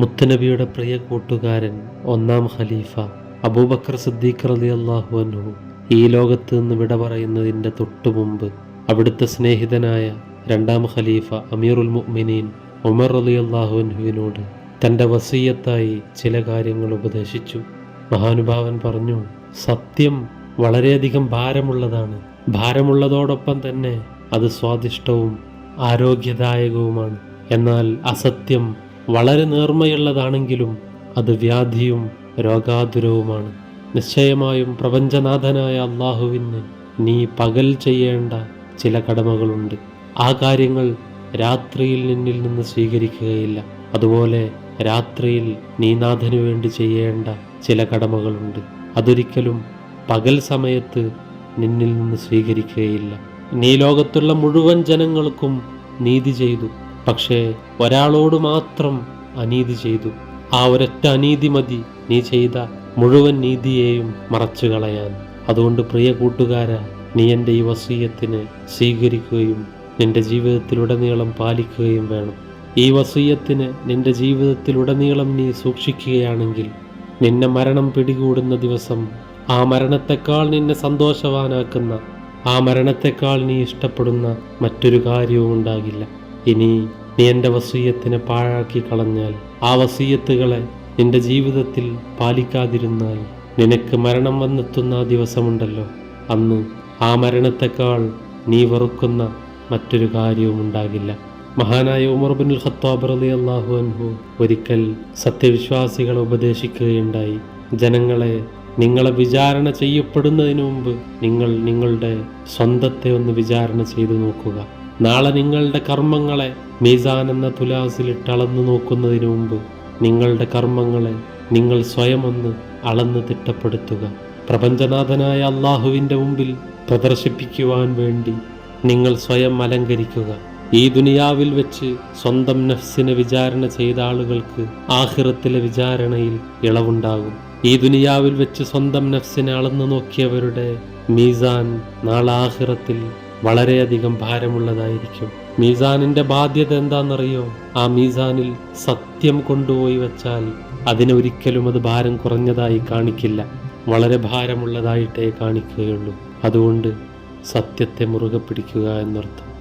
മുത്തനബിയുടെ പ്രിയ കൂട്ടുകാരൻ ഒന്നാം ഖലീഫ അബൂബക്കർ സിദ്ദീഖ് റലി അള്ളാഹു അൻഹു ഈ ലോകത്ത് നിന്ന് വിട പറയുന്നതിന്റെ തൊട്ടു മുമ്പ് അവിടുത്തെ സ്നേഹിതനായ രണ്ടാം ഖലീഫ അമീറുൽ മുഅ്മിനീൻ ഉമർ അലി അള്ളാഹു അൻഹുവിനോട് തന്റെ വസീയത്തായി ചില കാര്യങ്ങൾ ഉപദേശിച്ചു. മഹാനുഭാവൻ പറഞ്ഞു സത്യം വളരെയധികം ഭാരമുള്ളതാണ്. ഭാരമുള്ളതോടൊപ്പം തന്നെ അത് സ്വാദിഷ്ടവും ആരോഗ്യദായകവുമാണ്. എന്നാൽ അസത്യം വളരെ നേർമ്മയുള്ളതാണെങ്കിലും അത് വ്യാധിയും രോഗാതുരവുമാണ്. നിശ്ചയമായും പ്രപഞ്ചനാഥനായ അള്ളാഹുവിന് നീ പകൽ ചെയ്യേണ്ട ചില കടമകളുണ്ട്. ആ കാര്യങ്ങൾ രാത്രിയിൽ നിന്നിൽ നിന്ന് സ്വീകരിക്കുകയില്ല. അതുപോലെ രാത്രിയിൽ നീ നാഥനു വേണ്ടി ചെയ്യേണ്ട ചില കടമകളുണ്ട്. അതൊരിക്കലും പകൽ സമയത്ത് നിന്നിൽ നിന്ന് സ്വീകരിക്കുകയില്ല. നീ ലോകത്തുള്ള മുഴുവൻ ജനങ്ങൾക്കും നീതി ചെയ്തു. പക്ഷേ ഒരാളോട് മാത്രം അനീതി ചെയ്തു. ആ ഒരൊറ്റ അനീതി മതി നീ ചെയ്ത മുഴുവൻ നീതിയെയും മറച്ചു കളയാൻ അതുകൊണ്ട് പ്രിയ കൂട്ടുകാര നീ എന്റെ ഈ വസീയത്തിന് സ്വീകരിക്കുകയും നിന്റെ ജീവിതത്തിലുടനീളം പാലിക്കുകയും വേണം. ഈ വസീയത്തിന് നിന്റെ ജീവിതത്തിലുടനീളം നീ സൂക്ഷിക്കുകയാണെങ്കിൽ നിന്നെ മരണം പിടികൂടുന്ന ദിവസം ആ മരണത്തെക്കാൾ നിന്നെ സന്തോഷവാനാക്കുന്ന ആ മരണത്തെക്കാൾ നീ ഇഷ്ടപ്പെടുന്ന മറ്റൊരു കാര്യവും ഉണ്ടാകില്ല. ഇനി നീ എന്റെ വസീയത്തിനെ പാഴാക്കി കളഞ്ഞാൽ ആ വസീയത്തുകളെ നിന്റെ ജീവിതത്തിൽ പാലിക്കാതിരുന്നാൽ നിനക്ക് മരണം വന്നെത്തുന്ന ആ ദിവസമുണ്ടല്ലോ. അന്ന് ആ മരണത്തെക്കാൾ നീ വെറുക്കുന്ന മറ്റൊരു കാര്യവും ഉണ്ടാകില്ല. മഹാനായ ഉമർ ബിൻ ഖത്താബ് റലി അള്ളാഹു അൻഹു ഒരിക്കൽ സത്യവിശ്വാസികളെ ഉപദേശിക്കുകയുണ്ടായി. ജനങ്ങളെ നിങ്ങളെ വിചാരണ ചെയ്യപ്പെടുന്നതിന് മുമ്പ് നിങ്ങൾ നിങ്ങളുടെ സ്വന്തത്തെ ഒന്ന് വിചാരണ ചെയ്തു നോക്കുക. നാളെ നിങ്ങളുടെ കർമ്മങ്ങളെ മീസാൻ എന്ന തുലാസിൽ അളന്നു നോക്കുന്നതിന് മുമ്പ് നിങ്ങളുടെ കർമ്മങ്ങളെ നിങ്ങൾ സ്വയം ഒന്ന് അളന്ന് തിട്ടപ്പെടുത്തുക. പ്രപഞ്ചനാഥനായ അള്ളാഹുവിന്റെ മുമ്പിൽ പ്രദർശിപ്പിക്കുവാൻ വേണ്ടി നിങ്ങൾ സ്വയം അലങ്കരിക്കുക. ഈ ദുനിയാവിൽ വെച്ച് സ്വന്തം നഫ്സിനെ വിചാരണ ചെയ്ത ആളുകൾക്ക് ആഹിറത്തിലെ വിചാരണയിൽ ഇളവുണ്ടാകും. ഈ ദുനിയാവിൽ വെച്ച് സ്വന്തം നഫ്സിനെ അളന്നു നോക്കിയവരുടെ മീസാൻ നാളെ ആഹിറത്തിൽ വളരെയധികം ഭാരമുള്ളതായിരിക്കും. മീസാനിന്റെ ബാധ്യത എന്താണെന്നറിയോ? ആ മീസാനിൽ സത്യം കൊണ്ടുപോയി വെച്ചാൽ അതിനൊരിക്കലും അത് ഭാരം കുറഞ്ഞതായി കാണിക്കില്ല. വളരെ ഭാരമുള്ളതായിട്ടേ കാണിക്കുകയുള്ളൂ. അതുകൊണ്ട് സത്യത്തെ മുറുകെ പിടിക്കുക എന്നർത്ഥം.